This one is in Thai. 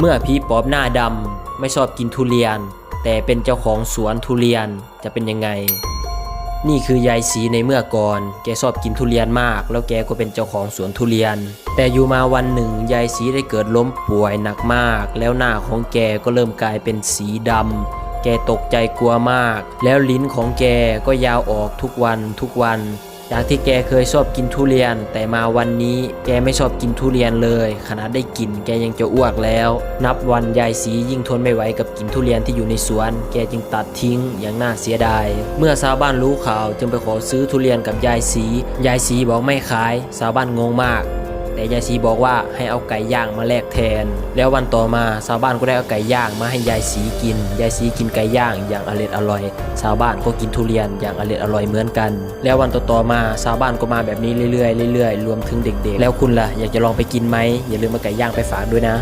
เมื่อผีปอบหน้าดำไม่ชอบกินทุเรียน แต่เป็นเจ้าของสวนทุเรียนจะเป็นยังไง นี่คือยายสีในเมื่อก่อน แกชอบกินทุเรียนมาก แล้วแกก็เป็นเจ้าของสวนทุเรียน แต่อยู่มาวันหนึ่งยายสีได้เกิดล้มป่วยหนักมาก แล้วหน้าของแกก็เริ่มกลายเป็นสีดำแกตกใจกลัวมาก แล้วลิ้นของแกก็ยาวออกทุกวันทุกวัน จากที่แกเคยชอบกินทุเรียน แต่มาวันนี้แกไม่ชอบกินทุเรียนเลยขนาดได้กินแกยังจะอ้วกแล้ว นับวันยายสียิ่งทนไม่ไหวกับกินทุเรียนที่อยู่ในสวน แกจึงตัดทิ้งอย่างน่าเสียดาย เมื่อชาวบ้านรู้ข่าวจึงไปขอซื้อทุเรียนกับยายสี ยายสีบอกไม่ขายชาวบ้านงงมาก แต่ยายสีบอกว่าให้เอาไก่ย่างมาแลกแทน แล้ววันต่อมาชาวบ้านก็ได้เอาไก่ย่างมาให้ยายสีกิน ยายสีกินไก่ย่างอย่างอร่อยอร่อย ชาวบ้านก็กินทุเรียนอย่างอร่อยอร่อยเหมือนกัน แล้ววันต่อๆมาชาวบ้านก็มาแบบนี้เรื่อยๆเรื่อยๆรวมถึงเด็กๆ แล้วคุณล่ะอยากจะลองไปกินไหมอย่าลืมมาไก่ย่างไปฝากด้วยนะ